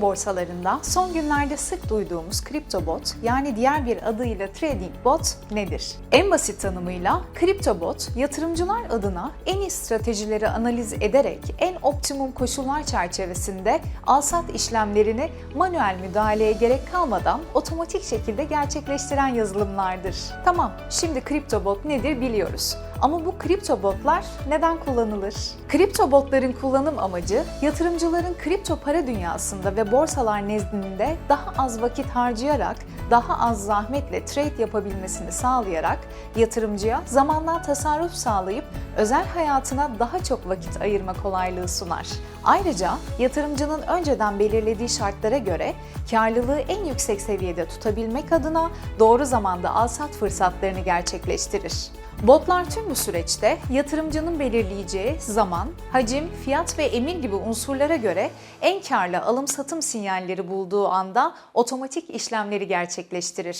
borsalarında son günlerde sık duyduğumuz kripto bot yani diğer bir adıyla trading bot nedir? En basit tanımıyla kripto bot yatırımcılar adına en iyi stratejileri analiz ederek en optimum koşullar çerçevesinde alsat işlemlerini manuel müdahaleye gerek kalmadan otomatik şekilde gerçekleştiren yazılımlardır. Tamam, şimdi kripto bot nedir biliyoruz. Ama bu kripto botlar neden kullanılır? Kripto botların kullanım amacı yatırımcıların kripto para dünyasında ve borsalar nezdinde daha az vakit harcayarak, daha az zahmetle trade yapabilmesini sağlayarak yatırımcıya zamandan tasarruf sağlayıp özel hayatına daha çok vakit ayırma kolaylığı sunar. Ayrıca yatırımcının önceden belirlediği şartlara göre karlılığı en yüksek seviyede tutabilmek adına doğru zamanda alsat fırsatlarını gerçekleştirir. Botlar tüm bu süreçte yatırımcının belirleyeceği zaman, hacim, fiyat ve emir gibi unsurlara göre en karlı alım-satım sinyalleri bulduğu anda otomatik işlemleri gerçekleştirir.